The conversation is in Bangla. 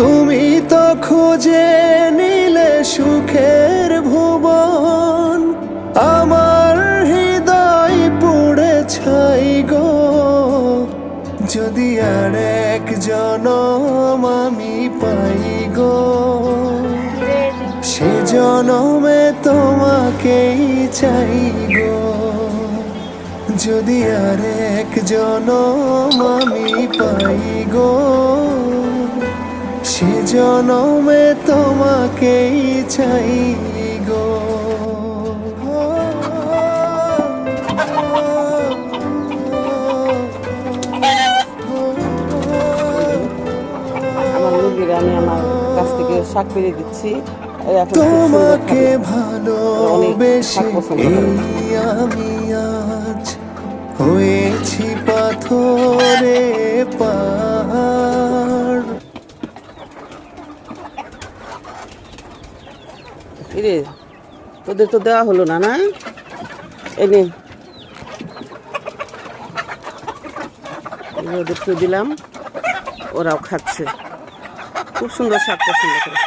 তুমি তো খুঁজে নিলে সুখের ভুবন। আমার হৃদয় পুড়ে ছাই গো। যদি আর এক জনম আমি পাই গো, সে জনমে তোমাকেই চাই গো। যদি আর এক জনম আমি জনমে তোমাকেই চাই গো। আমি আমার কাছ থেকে শাক পেরে দিচ্ছি। তোমাকে। ভালোবেসে আমি আজ কিরে, তোদের তো দেওয়া হলো না না? এনে ওদেরকে দিলাম, ওরাও খাচ্ছে। খুব সুন্দর শাক পছন্দ করে।